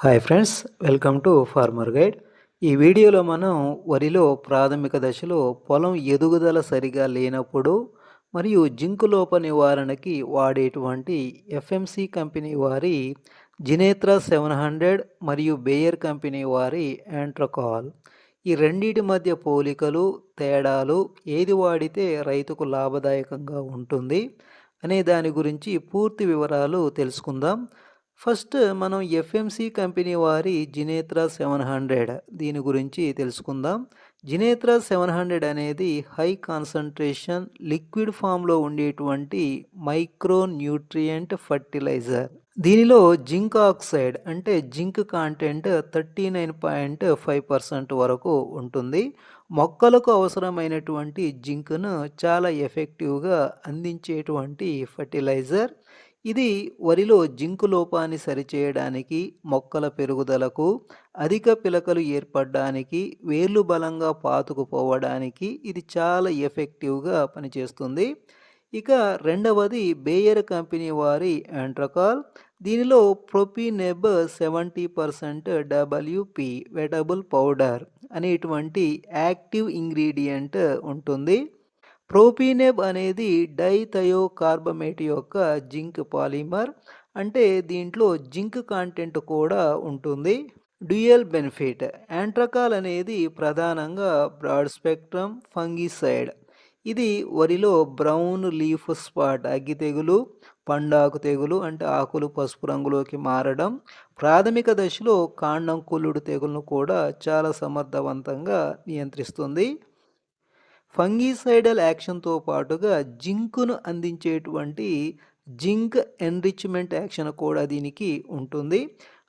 Hi friends welcome to farmer guide ఈ వీడియోలో మనం వరిలో ప్రాథమిక దశలో పొలం ఎదుగుదల సరిగా లేనప్పుడు మరియు జింకు లోప నివారణకి వాడేటువంటి ఎఫ్ఎంసి కంపెనీ వారి జినేత్రా సెవెన్ హండ్రెడ్ మరియు బేయర్ కంపెనీ వారి యాంట్రకాల్ ఈ రెండింటి మధ్య పోలికలు తేడాలు ఏది వాడితే రైతుకు లాభదాయకంగా ఉంటుంది అనే దాని గురించి పూర్తి వివరాలు తెలుసుకుందాం. ఫస్ట్ మనం ఎఫ్ఎంసి కంపెనీ వారి జినేత్రా సెవెన్ హండ్రెడ్ దీని గురించి తెలుసుకుందాం. జినేత్రా సెవెన్ హండ్రెడ్ అనేది హై కాన్సన్ట్రేషన్ లిక్విడ్ ఫామ్లో ఉండేటువంటి మైక్రో న్యూట్రియంట్ ఫర్టిలైజర్. దీనిలో జింక్ ఆక్సైడ్ అంటే zinc content thirty nine point five percent వరకు ఉంటుంది. మొక్కలకు అవసరమైనటువంటి జింక్ను చాలా ఎఫెక్టివ్గా అందించేటువంటి ఫర్టిలైజర్. ఇది వరిలో జింకు లోపాన్ని సరిచేయడానికి మొక్కల పెరుగుదలకు అధిక పిలకలు ఏర్పడడానికి వేర్లు బలంగా పాతుకుపోవడానికి ఇది చాలా ఎఫెక్టివ్గా పనిచేస్తుంది. ఇక రెండవది బేయర్ కంపెనీ వారి ఎంట్రకాల్ దీనిలో propineb seventy percent WP wettable powder అనేటువంటి యాక్టివ్ ఇంగ్రీడియంట్ ఉంటుంది. ప్రోపీనెబ్ అనేది డైథయో కార్బమేట్ యొక్క జింక్ పాలిమర్ అంటే దీంట్లో జింక్ కాంటెంట్ కూడా ఉంటుంది. డ్యూయల్ బెనిఫిట్ యాంట్రకాల్ అనేది ప్రధానంగా బ్రాడ్ స్పెక్ట్రమ్ ఫంగిసైడ్. ఇది వరిలో బ్రౌన్ లీఫ్ స్పాట్ అగ్గి తెగులు పండాకు తెగులు అంటే ఆకులు పసుపు రంగులోకి మారడం ప్రాథమిక దశలో కాండం కుళ్ళుడు తెగులను కూడా చాలా సమర్థవంతంగా నియంత్రిస్తుంది. ఫంగీసైడల్ యాక్షన్తో పాటుగా జింకును అందించేటువంటి జింక్ ఎన్రిచ్మెంట్ యాక్షన్ కూడా దీనికి ఉంటుంది.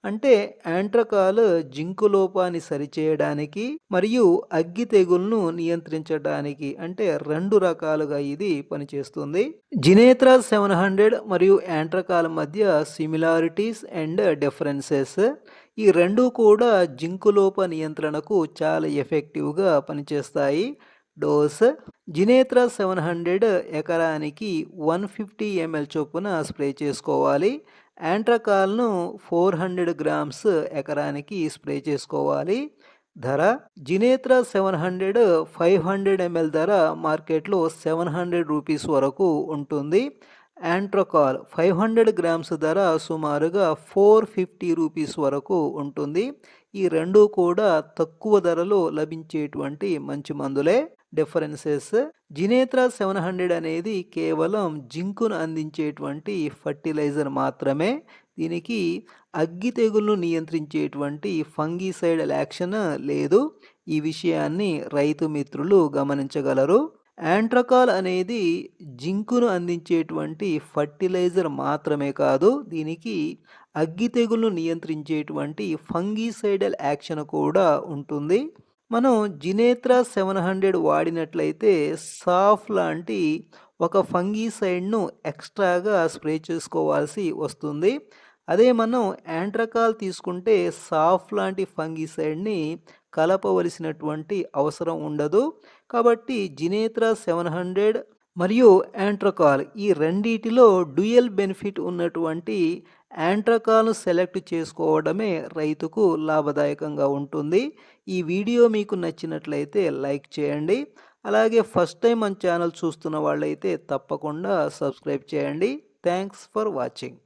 అంటే యాంట్రకాల్ జింకు లోపాన్ని సరిచేయడానికి మరియు అగ్గి తెగులను నియంత్రించడానికి అంటే రెండు రకాలుగా ఇది పనిచేస్తుంది. జినేత్రా సెవెన్ హండ్రెడ్ మరియు యాంట్రకాల్ మధ్య సిమిలారిటీస్ అండ్ డిఫరెన్సెస్. ఈ రెండు కూడా జింకు లోప నియంత్రణకు చాలా ఎఫెక్టివ్గా పనిచేస్తాయి. డోస్. జినేత్రా సెవెన్ హండ్రెడ్ ఎకరానికి వన్ ఫిఫ్టీ ఎంఎల్ చొప్పున స్ప్రే చేసుకోవాలి. యాంట్రకాల్ను ఫోర్ హండ్రెడ్ గ్రామ్స్ ఎకరానికి స్ప్రే చేసుకోవాలి. ధర Zinetra seven hundred five hundred ML ధర మార్కెట్లో సెవెన్ హండ్రెడ్ రూపీస్ వరకు ఉంటుంది. యాంట్రకాల్ ఫైవ్ హండ్రెడ్ గ్రామ్స్ ధర సుమారుగా ఫోర్ ఫిఫ్టీ రూపీస్ వరకు ఉంటుంది. ఈ రెండు కూడా తక్కువ ధరలో లభించేటువంటి మంచి మందులే. డిఫరెన్సెస్ జినేత్రా సెవెన్ హండ్రెడ్ అనేది కేవలం జింకును అందించేటువంటి ఫర్టిలైజర్ మాత్రమే. దీనికి అగ్గి తెగులను నియంత్రించేటువంటి ఫంగిసైడ్ యాక్షన్ లేదు. ఈ విషయాన్ని రైతు మిత్రులు గమనించగలరు. యాంట్రకాల్ అనేది జింకును అందించేటువంటి ఫర్టిలైజర్ మాత్రమే కాదు దీనికి అగ్గి తెగులను నియంత్రించేటువంటి ఫంగిసైడల్ యాక్షన్ కూడా ఉంటుంది. మనం జినేత్రా సెవెన్ హండ్రెడ్ వాడినట్లయితే సాఫ్ లాంటి ఒక ఫంగీసైడ్ను ఎక్స్ట్రాగా స్ప్రే చేసుకోవాల్సి వస్తుంది. అదే మనం యాంట్రకాల్ తీసుకుంటే సాఫ్ లాంటి ఫంగీసైడ్ని కలపవలసినటువంటి అవసరం ఉండదు. కాబట్టి జినేత్రా సెవెన్ హండ్రెడ్ మరియు యాంట్రకాల్ ఈ రెండిటిలో డ్యూయల్ బెనిఫిట్ ఉన్నటువంటి యాంట్రకాల్ను సెలెక్ట్ చేసుకోవడమే రైతుకు లాభదాయకంగా ఉంటుంది. ఈ వీడియో మీకు నచ్చినట్లయితే లైక్ చేయండి. అలాగే ఫస్ట్ టైం మన ఛానల్ చూస్తున్న వాళ్ళైతే తప్పకుండా సబ్స్క్రైబ్ చేయండి. Thanks for watching.